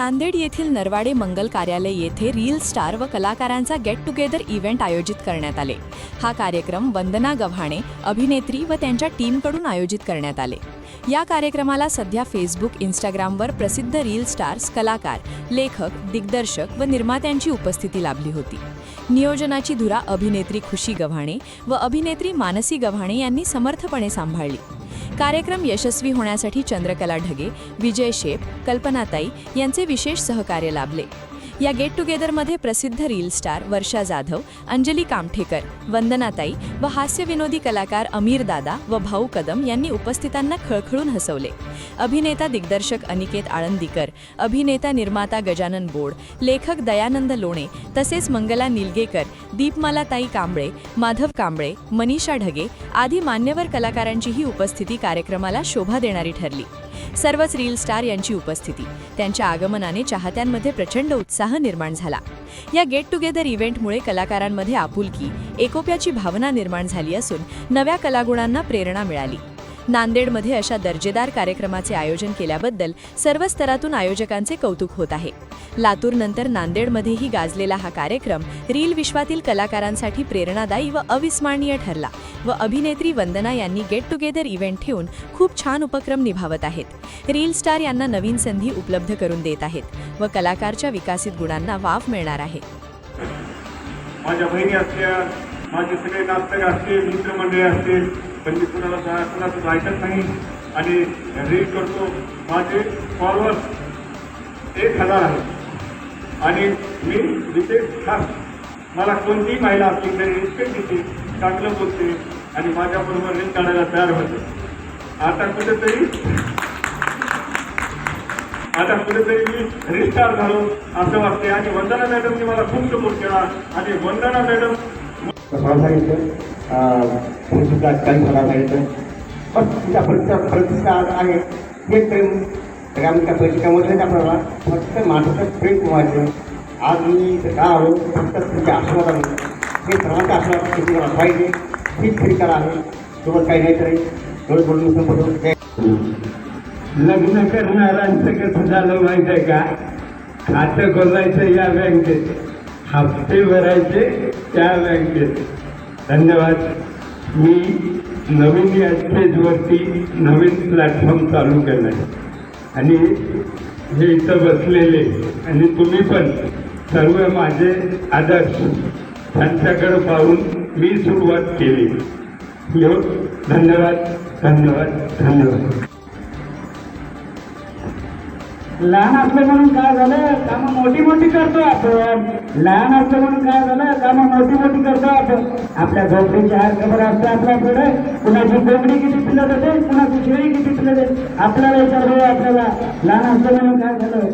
नांदेड येथील नरवाडे मंगल कार्यालय येथे रील स्टार व कलाकारांचा गेट टुगेदर इव्हेंट आयोजित करण्यात आले. हा कार्यक्रम वंदना गव्हाणे अभिनेत्री व त्यांच्या टीमकडून आयोजित करण्यात आले. या कार्यक्रमाला सध्या फेसबुक इंस्टाग्रामवर प्रसिद्ध रील स्टार्स कलाकार लेखक दिग्दर्शक व निर्मात्यांची उपस्थिती लाभली होती. नियोजनाची धुरा अभिनेत्री खुशी गव्हाणे व अभिनेत्री मानसी गव्हाणे यांनी समर्थपणे सांभाळली. कार्यक्रम यशस्वी होण्यासाठी चंद्रकला ढगे विजय शेप कल्पनाताई यांचे विशेष सहकार्य लाभले. या गेट टुगेदरमध्ये प्रसिद्ध रील स्टार वर्षा जाधव अंजली कामठेकर वंदनाताई व हास्यविनोदी कलाकार अमीर दादा व भाऊ कदम यांनी उपस्थितांना खळखळून हसवले. अभिनेता दिग्दर्शक अनिकेत आळंदीकर अभिनेता निर्माता गजानन बोड लेखक दयानंद लोणे तसेच मंगला निलगेकर दीपमालाताई कांबळे माधव कांबळे मनीषा ढगे आदी मान्यवर कलाकारांचीही उपस्थिती कार्यक्रमाला शोभा देणारी ठरली. सर्वच रील स्टार यांची उपस्थिती. त्यांच्या आगमनाने चाहत्यांमध्ये प्रचंड उत्साह निर्माण झाला. या गेट टुगेदर इव्हेंटमुळे कलाकारांमध्ये आपुलकी एकोप्याची भावना निर्माण झाली असून नव्या कलागुणांना प्रेरणा मिळाली. नांदेडमध्ये अशा दर्जेदार कार्यक्रमाचे आयोजन केल्याबद्दल सर्व स्तरातून आयोजकांचे कौतुक होत आहे. लातूरनंतर नांदेडमध्येही गाजलेला हा कार्यक्रम रील विश्वातील कलाकारांसाठी प्रेरणादायी व अविस्मरणीय ठरला व अभिनेत्री वंदना यांनी गेट टुगेदर इव्हेंट ठेवून खूप छान उपक्रम निभावत आहेत. रील स्टार यांना नवीन संधी उपलब्ध करून देत आहेत व कलाकारच्या विकासित गुणांना वाव मिळणार आहे. माझ्या बहिणी असल्या माझे सगळे नाटक असतील मित्रमंडळी असतील पण मी कुणाला जा कुणाचं ऐकत नाही. आणि रीड करतो. माझे फॉलोअर्स एक हजार आहे आणि मी विशेष खास मला कोणतीही महिला असली तरी रिस्पेक्ट देते चांगलं बोलते आणि माझ्याबरोबर रील काढायला तयार होते. आता कुठेतरी आता कुठेतरी मी रिस्टार झालो असं वाटते आणि वंदना मॅडमने मला खूप सपोर्ट केला. आणि वंदना मॅडम मला सांगितलं सुद्धा काही मला सांगितलं पण तिचा प्रतिसाद प्रतिसाद आहे हे प्रेम तर आम्ही त्या आपल्याला फक्त माणसाचं प्रेम कमायचं आज मी इथं का आलो फक्त तुमच्या आशीर्वादाने हे सर्वांच्या आशीर्वाद मला पाहिजे हीच खरी आहे सोबत काही नाही तरी एवढं बोलून संपतो लग्न करणाऱ्यांचं कसं झालं माहिती आहे का? खातं खोलायचं या बँकेचं हप्ते भरायचे त्या बँकेत. धन्यवाद. मी नवीन या स्टेजवरती नवीन प्लॅटफॉर्म चालू केला आहे आणि हे इथं बसलेले आणि तुम्ही पण सर्व माझे आदर्श त्यांच्याकडे पाहून मी सुरुवात केली. हो, धन्यवाद धन्यवाद धन्यवाद. लहान असलं म्हणून काय झालं? कामं मोठी मोठी करतो आपण. लहान असलं म्हणून काय झालं? कामं मोठी मोठी करतो आपण. आपल्या झोपडीची हार खबर असते आपल्याकडे. कुणाची कोंबडी किती पिलं जाते कुणाची शेळी किती पिलं जाते आपल्याला विचार आपल्याला. लहान असलं म्हणून काय झालं?